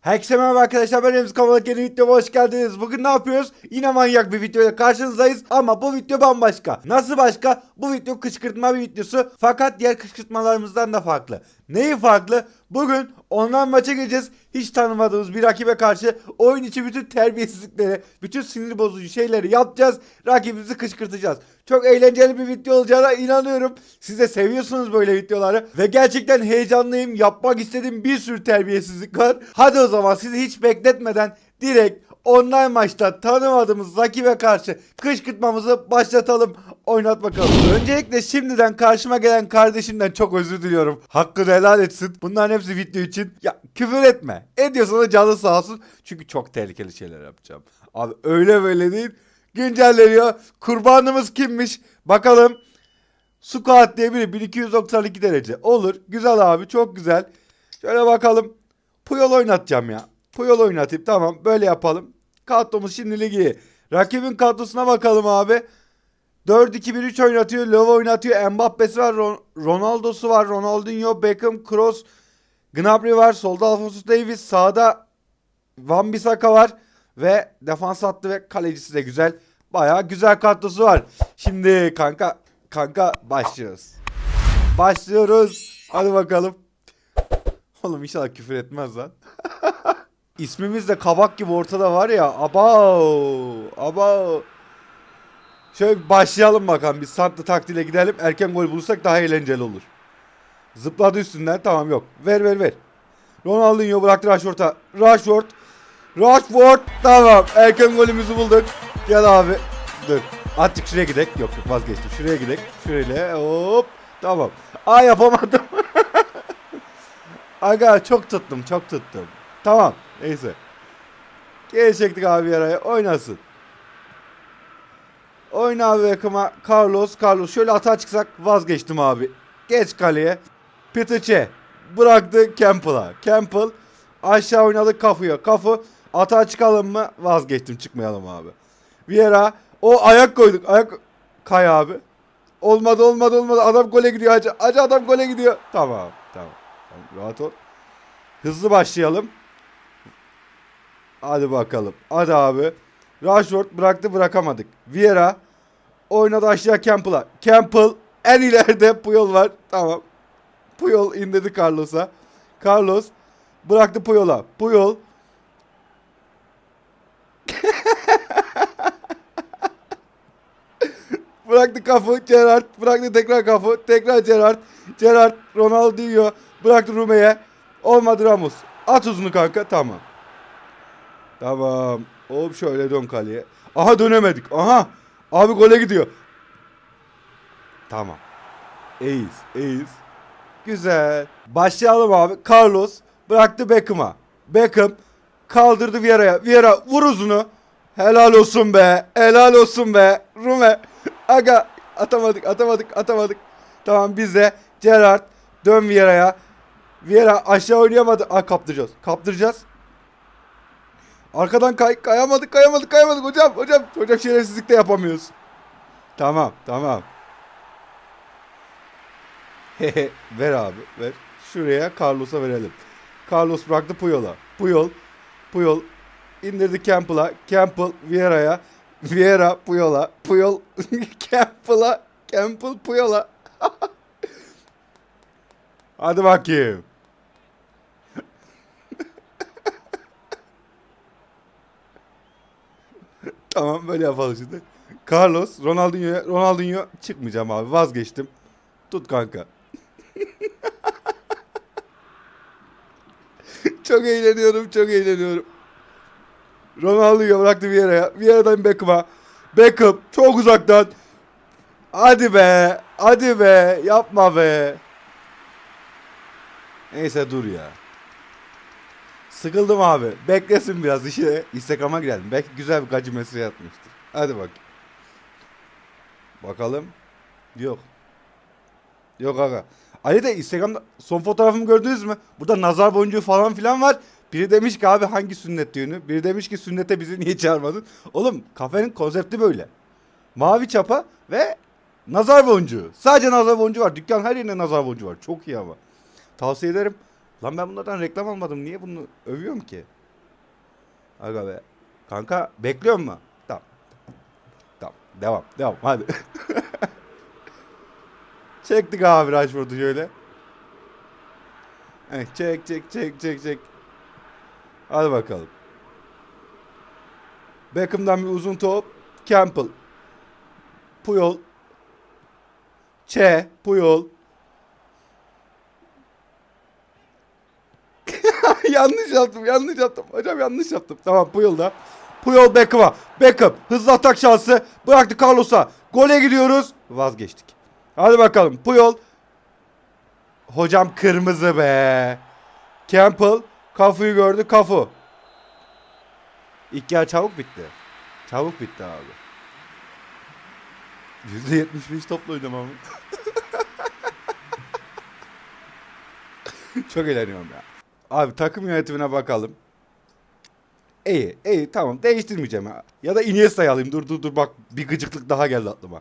Herkese merhaba arkadaşlar ben Remzi Kamalak yeni videoma hoş geldiniz. Bugün ne yapıyoruz? Yine manyak bir videoyla karşınızdayız ama bu video bambaşka. Nasıl başka? Bu video kışkırtma bir videosu fakat diğer kışkırtmalarımızdan da farklı. Neyi farklı? Bugün online maça gireceğiz. Hiç tanımadığımız bir rakibe karşı oyun içi bütün terbiyesizlikleri, bütün sinir bozucu şeyleri yapacağız. Rakibimizi kışkırtacağız. Çok eğlenceli bir video olacağına inanıyorum. Siz de seviyorsunuz böyle videoları. Ve gerçekten heyecanlıyım. Yapmak istediğim bir sürü terbiyesizlik var. Hadi o zaman sizi hiç bekletmeden direkt online maçta tanımadığımız rakibe karşı kışkırtmamızı başlatalım. Oynat bakalım. Öncelikle şimdiden karşıma gelen kardeşimden çok özür diliyorum. Hakkını helal etsin. Bunların hepsi video için. Ya küfür etme. Ediyorsan da canı sağ olsun. Çünkü çok tehlikeli şeyler yapacağım. Abi öyle böyle değil. Güncelleniyor. Kurbanımız kimmiş? Bakalım. Squat diye biri 1292 derece. Olur. Güzel abi çok güzel. Şöyle bakalım. Puyol oynatacağım ya. Puyol oynatayım tamam böyle yapalım. Kadromuz şimdilik iyi. Rakibin kadrosuna bakalım abi. 4-2-1-3 oynatıyor. Love oynatıyor. Mbappe'si var. Ron- Ronaldo'su var. Ronaldinho, Beckham, Kroos, Gnabry var. Solda Alphonso Davies. Sağda Van Bissaka var. Ve defans hattı ve kalecisi de güzel. Bayağı güzel kadrosu var. Şimdi kanka kanka başlıyoruz. Başlıyoruz. Hadi bakalım. Oğlum inşallah küfür etmez lan. İsmimiz de kabak gibi ortada var ya. Abav. Abav. Şöyle başlayalım bakalım. Biz Sant'la taktiğiyle gidelim. Erken gol bulursak daha eğlenceli olur. Zıpladı üstünden. Tamam yok. Ver ver ver. Ronaldinho bıraktı Rashford'a. Rashford. Rashford. Tamam. Erken golümüzü bulduk. Gel abi. Dur. Azıcık şuraya gidek. Yok yok vazgeçtim. Şuraya gidek. Şöyle hop. Tamam. Aa yapamadım. Aga çok tuttum. Çok tuttum. Tamam. Neyse. Geri abi yaraya. Oynasın. Oyna abi Beckham'a. Carlos. Carlos. Şöyle atağa çıksak vazgeçtim abi. Geç kaleye. Pitiç'e. Bıraktı Campbell'a. Campbell. Aşağı oynadı Kafu'ya. Kafu. Atağa çıkalım mı? Vazgeçtim. Çıkmayalım abi. Vieira. O ayak koyduk. Ayak. Kay abi. Olmadı olmadı olmadı. Adam gole gidiyor hacı. Hacı adam gole gidiyor. Tamam. Tamam. tamam. Rahat ol. Hızlı başlayalım. Hadi bakalım. Hadi abi. Rashford bıraktı bırakamadık. Vieira oynadı aşağı Campbell'a. Campbell en ileride Puyol var. Tamam. Puyol indirdi Carlos'a. Carlos bıraktı Puyol'a. Puyol bıraktı kafı Gerrard. Bıraktı tekrar kafı. Tekrar Gerrard. Gerrard Ronaldinho bıraktı Rume'ye. Olmadı Ramos. At uzunu kanka. Tamam. Tamam. Hop şöyle dön kaleye. Aha dönemedik. Aha. Abi gole gidiyor. Tamam. Ace. Ace. Güzel. Başlayalım abi. Carlos bıraktı Beckham'a. Beckham kaldırdı Vieira'ya. Vieira vur uzunu. Helal olsun be. Helal olsun be. Rume. Aga atamadık atamadık atamadık. Tamam biz de Gerrard dön Vieira'ya. Vieira aşağı oynayamadı. Aa kaptıracağız. Kaptıracağız. Arkadan kay kayamadık kayamadık kayamadık hocam hocam hocam şerefsizlik de yapamıyoruz. Tamam tamam. Hehe ver abi ver. Şuraya Carlos'a verelim. Carlos bıraktı Puyol'a. Puyol Puyol indirdi Campbell'a. Campbell Vieira'ya. Vieira Puyol'a. Puyol Campbell'a. Campbell Puyol'a. Hadi bakayım. Tamam böyle yapalım şimdi. Carlos, Ronaldinho, Ronaldinho çıkmayacağım abi vazgeçtim. Tut kanka. çok eğleniyorum, çok eğleniyorum. Ronaldinho bıraktı Vieira'ya. Vieira'dan Beckham'a. Beckham çok uzaktan. Hadi be, hadi be, yapma be. Neyse dur ya. Sıkıldım abi. Beklesin biraz işe. Instagram'a girelim. Belki güzel bir gacı mesaj atmıştır. Hadi bak. Bakalım. Yok. Yok aga. Ali de Instagram'da son fotoğrafımı gördünüz mü? Burada nazar boncuğu falan filan var. Biri demiş ki abi hangi sünnet düğünü? Biri demiş ki sünnete bizi niye çağırmadın? Oğlum kafenin konsepti böyle. Mavi çapa ve nazar boncuğu. Sadece nazar boncuğu var. Dükkan her yerinde nazar boncuğu var. Çok iyi ama. Tavsiye ederim. Lan ben bunlardan reklam almadım. Niye bunu övüyorum ki? Aga be. Kanka bekliyor mu? Tamam. Tamam. Devam. Devam. Hadi. Çektik abi Rashford'u şöyle. Evet, çek çek çek çek çek. Hadi bakalım. Beckham'dan bir uzun top. Campbell. Puyol. Çe. Puyol. yanlış yaptım, yanlış yaptım. Hocam yanlış yaptım. Tamam Puyol da. Puyol Beckham'a. Beckham hızlı atak şansı. Bıraktı Carlos'a. Gole gidiyoruz. Vazgeçtik. Hadi bakalım. Puyol. Hocam kırmızı be. Campbell. Kafu'yu gördü. Kafu. İlk yarı çabuk bitti. Çabuk bitti abi. %75 topla oynamam. Çok eğleniyorum ya. Abi takım yönetimine bakalım. İyi, iyi tamam değiştirmeyeceğim ha. Ya da Iniesta'yı alayım. Dur dur dur bak bir gıcıklık daha geldi aklıma.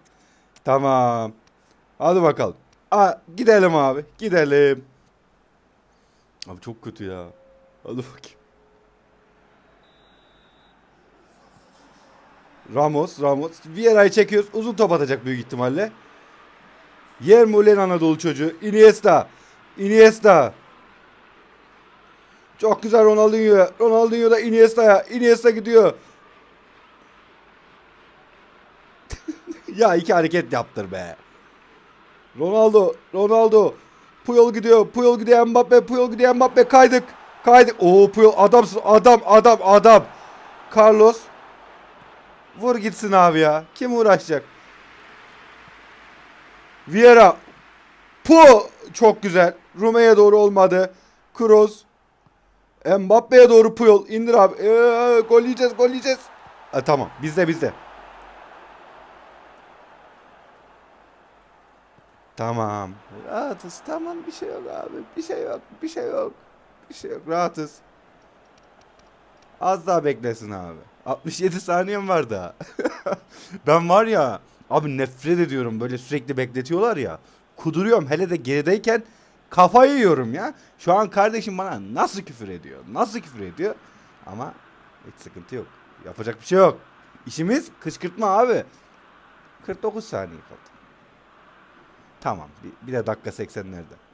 Tamam. Hadi bakalım. Aa, gidelim abi. Gidelim. Abi çok kötü ya. Hadi bakayım. Ramos, Ramos. Vieira'yı çekiyoruz. Uzun top atacak büyük ihtimalle. Yer Mulen Anadolu çocuğu. Iniesta. Iniesta. Çok güzel Ronaldinho. Ronaldinho da Iniesta'ya. Iniesta gidiyor. ya iki hareket yaptır be. Ronaldo, Ronaldo. Puyol gidiyor. Puyol gidiyor Mbappe. Puyol gidiyor Mbappe. Kaydık. Kaydık. Oo Puyol adamsın. Adam, adam, adam. Carlos. Vur gitsin abi ya. Kim uğraşacak? Vieira. Pu çok güzel. Rume'ye doğru olmadı. Kroos. Mbappe'ye doğru Puyol. İndir abi. Ee, gol yiyeceğiz, gol yiyeceğiz. Ha, tamam. Bizde bizde. Tamam. Rahatız. Tamam bir şey yok abi. Bir şey yok. Bir şey yok. Şey. Rahatız. Az daha beklesin abi. 67 saniyem var daha. ben var ya abi nefret ediyorum böyle sürekli bekletiyorlar ya. Kuduruyorum hele de gerideyken kafayı yiyorum ya. Şu an kardeşim bana nasıl küfür ediyor? Nasıl küfür ediyor? Ama hiç sıkıntı yok. Yapacak bir şey yok. İşimiz kışkırtma abi. 49 saniye kaldı. Tamam. Bir, bir de dakika 80'lerde.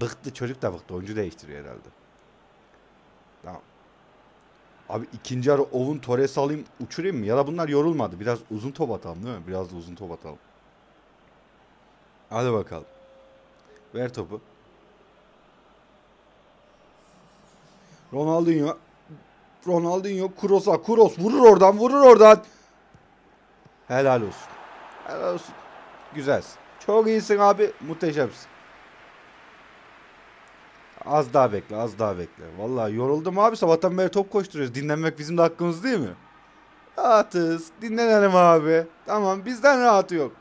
Bıktı çocuk da bıktı. Oyuncu değiştiriyor herhalde. Tamam. Abi ikinci yarı Ovun Torres'i alayım uçurayım mı? Ya da bunlar yorulmadı. Biraz uzun top atalım değil mi? Biraz da uzun top atalım. Hadi bakalım. Ver topu. Ronaldinho. Ronaldinho. Kroos'a. Kroos vurur oradan vurur oradan. Helal olsun. Helal olsun. Güzelsin. Çok iyisin abi. Muhteşemsin. Az daha bekle, az daha bekle. Vallahi yoruldum abi. Sabahtan beri top koşturuyoruz. Dinlenmek bizim de hakkımız değil mi? Rahatız. Dinlenelim abi. Tamam, bizden rahatı yok.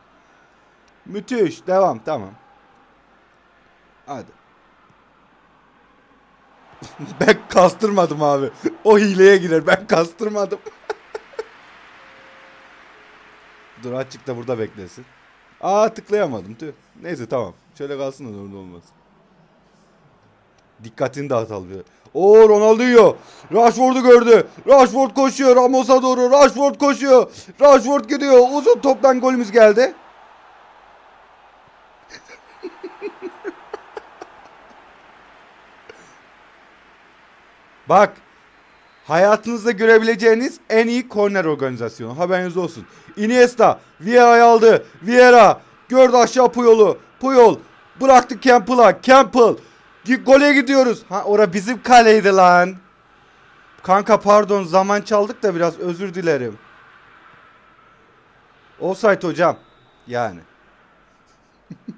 Müthiş. Devam, tamam. Hadi. ben kastırmadım abi. O hileye girer. Ben kastırmadım. Dur açık da burada beklesin. Aa tıklayamadım tüh. Neyse tamam. Şöyle kalsın da orada olmaz. Dikkatini dağıtalım. O Ronaldinho. Rashford'u gördü. Rashford koşuyor. Ramos'a doğru. Rashford koşuyor. Rashford gidiyor. Uzun toptan golümüz geldi. Bak. Hayatınızda görebileceğiniz en iyi korner organizasyonu. Haberiniz olsun. Iniesta. Vieira'yı aldı. Vieira. Gördü aşağı Puyol'u. Puyol. Bıraktı Campbell'a. Campbell. Gole gidiyoruz. Ha ora bizim kaleydi lan. Kanka pardon zaman çaldık da biraz özür dilerim. Offside hocam. Yani.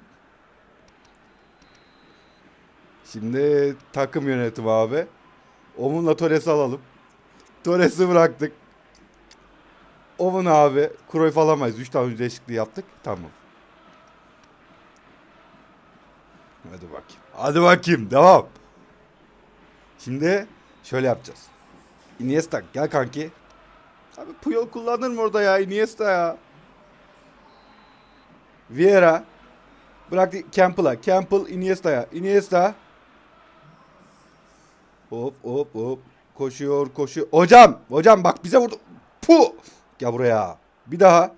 Şimdi takım yönetimi abi. Omun'la Torres'i alalım. Torres'i bıraktık. Omun abi. Cruyff alamayız. 3 tane değişikliği yaptık. Tamam. Hadi bakayım. Hadi bakayım. Devam. Şimdi şöyle yapacağız. Iniesta gel kanki. Abi Puyol kullanır mı orada ya? Iniesta ya. Vieira. Bıraktı Campbell'a. Campbell Iniesta'ya. Iniesta. Hop hop hop. Koşuyor koşuyor. Hocam hocam bak bize vurdu. Pu. Gel buraya. Bir daha.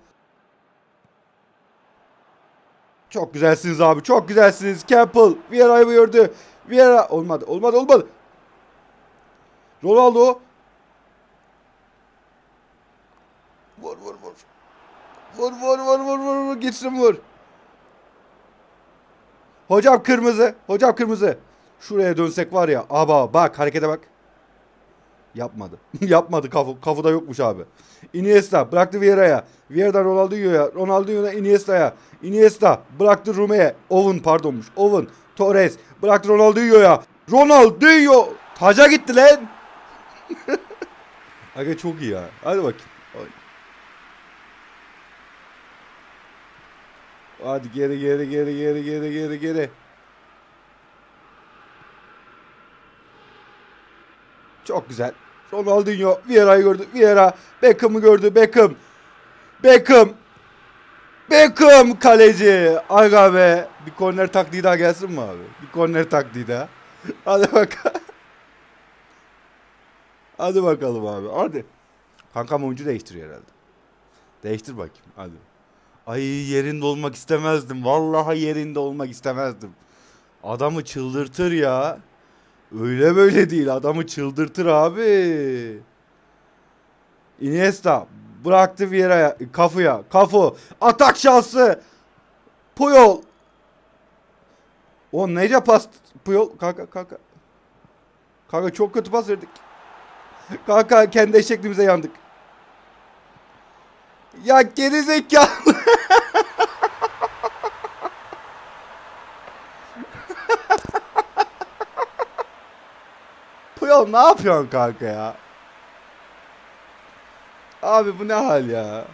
Çok güzelsiniz abi. Çok güzelsiniz. Campbell. Vieira'yı gördü. Vieira. Olmadı. Olmadı. Olmadı. Ronaldo. Vur vur vur. Vur vur vur vur vur vur. Gitsin vur. Hocam kırmızı. Hocam kırmızı. Şuraya dönsek var ya. Aba bak harekete bak. Yapmadı. Yapmadı kafu. Kafuda yokmuş abi. Iniesta bıraktı Vieira'ya. Vieira'dan Ronaldinho'ya. Ronaldinho'dan Iniesta'ya. Iniesta bıraktı Rume'ye. Owen pardonmuş. Owen. Torres bıraktı Ronaldinho'ya. Ronaldinho taca gitti lan. Aga çok iyi ya. Hadi bakayım. Ay. Hadi geri geri geri geri geri geri geri. Çok güzel. Ronaldinho Vieira'yı gördü. Vieira Beckham'ı gördü. Beckham. Beckham. Beckham kaleci. Aga be. Bir korner taktiği daha gelsin mi abi? Bir korner taktiği daha. Hadi bakalım. Hadi bakalım abi. Hadi. Kankam oyuncu değiştiriyor herhalde. Değiştir bakayım. Hadi. Ay yerinde olmak istemezdim. Vallahi yerinde olmak istemezdim. Adamı çıldırtır ya. Öyle böyle değil. Adamı çıldırtır abi. Iniesta bıraktı Vieira'ya, Kafu'ya. Kafu atak şansı. Puyol. O nece pas? Puyol kanka kanka. Kanka çok kötü pas verdik. Kanka kendi eşekliğimize yandık. Ya geri zekalı. Puyol ne yapıyorsun kanka ya? Abi bu ne hal ya?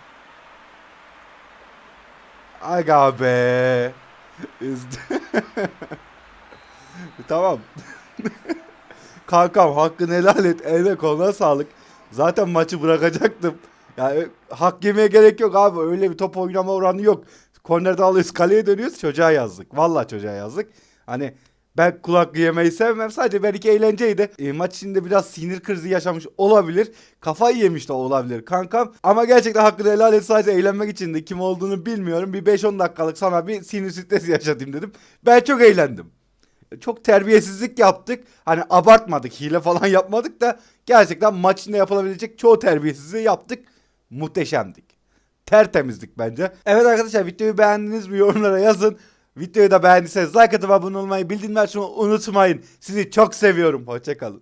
Aga be. Tamam. Kankam hakkını helal et. Eline koluna sağlık. Zaten maçı bırakacaktım. Yani hak yemeye gerek yok abi. Öyle bir top oynama oranı yok. Kornerde alıyoruz kaleye dönüyoruz. Çocuğa yazdık. Vallahi çocuğa yazdık. Hani ben kulak yemeyi sevmem. Sadece belki eğlenceydi. E, maç içinde biraz sinir krizi yaşamış olabilir. Kafayı yemiş de olabilir kankam. Ama gerçekten hakkını helal et sadece eğlenmek için de kim olduğunu bilmiyorum. Bir 5-10 dakikalık sana bir sinir stresi yaşatayım dedim. Ben çok eğlendim. Çok terbiyesizlik yaptık. Hani abartmadık. Hile falan yapmadık da gerçekten maç içinde yapılabilecek çoğu terbiyesizliği yaptık. Muhteşemdik. Tertemizdik bence. Evet arkadaşlar videoyu beğendiniz mi yorumlara yazın. Videoyu da beğendiyseniz like atıp abone olmayı bildirimleri açmayı unutmayın. Sizi çok seviyorum. Hoşçakalın.